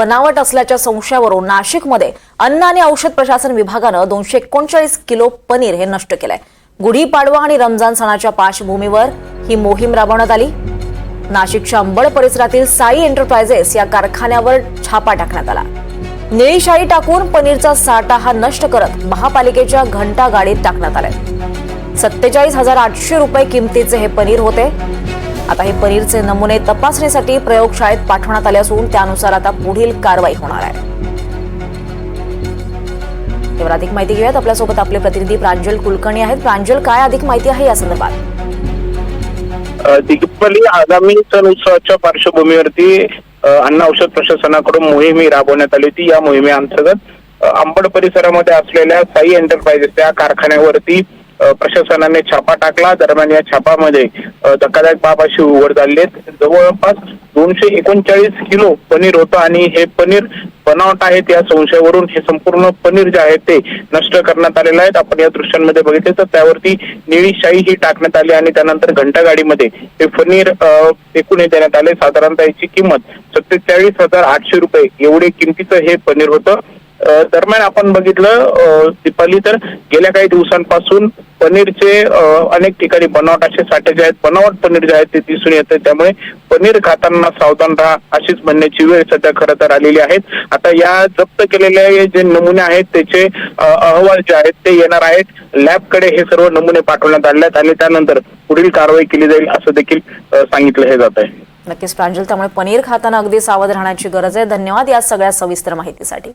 बनावट असल्याच्या संशयावरून नाशिकमध्ये अन्न आणि औषध प्रशासन विभागानं दोनशे एकोणचाळीस किलो पनीर हे नष्ट केलंय. गुढीपाडवा आणि रमजान सणाच्या पार्श्वभूमीवर ही मोहीम राबवण्यात आली. नाशिकच्या अंबड परिसरातील साई एंटरप्राइजेस या कारखान्यावर छापा टाकण्यात आला. निळी शाई टाकून पनीरचा साठा हा नष्ट करत महापालिकेच्या घंटा गाडीत टाकण्यात आले सत्तेचाळीस हजार आठशे रुपये किमतीचे हे पनीर होते. आता हे पनीरचे नमुने तपासणीसाठी प्रयोगशाळेत पाठवण्यात आले असून त्यानुसार आता पुढील कारवाई होणार आहे. तेव्हा अधिक माहिती घेऊयात. आपल्यासोबत आपले प्रतिनिधी प्रांजल कुलकर्णी आहेत. प्रांजल काय अधिक माहिती आहे या संदर्भात? अ, आगामी सण उत्सवाच्या पार्श्वभूमीवरती अन्न औषध प्रशासनाकडून मोहीम राबवण्यात आली होती. या मोहिमेअंतर्गत अंबड परिसरामध्ये असलेल्या साई एंटरप्राइजेस त्या कारखान्यावरती प्रशासनाने छापा टाकला. दरम्यान या छापामध्ये धक्कादायक बाब अशी उघड झाली आहे. जवळपास दोनशे एकोणचाळीस किलो पनीर होतं आणि हे पनीर बनावट आहेत. या संशयावरून हे संपूर्ण पनीर जे आहे ते नष्ट करण्यात आलेलं आहे. आपण या दृश्यांमध्ये बघितले तर त्यावरती निळी शाई ही टाकण्यात आली आणि त्यानंतर घंटागाडीमध्ये हे पनीर फेकून हे देण्यात आले. साधारणतः याची किंमत सत्तेचाळीस हजार आठशे रुपये. एवढे किमतीचं हे पनीर होतं. दरम्यान आपण बघितलं दीपाली तर गेल्या काही दिवसांपासून पनीरचे अनेक ठिकाणी बनावट असे साठे जे आहेत बनावट पनीर जे आहेत ते दिसून येते. त्यामुळे पनीर खाताना सावधान राहा अशीच म्हणण्याची वेळ सध्या खरं तर आलेली आहे. आता या जप्त केलेले जे नमुने आहेत त्याचे अहवाल जे आहेत ते येणार आहेत. लॅबकडे हे सर्व नमुने पाठवण्यात आले आहेत आणि त्यानंतर पुढील कारवाई केली जाईल असं देखील सांगितलं हे जात आहे. नक्कीच प्रांजल त्यामुळे पनीर खाताना अगदी सावध राहण्याची गरज आहे. धन्यवाद या सगळ्या सविस्तर माहितीसाठी.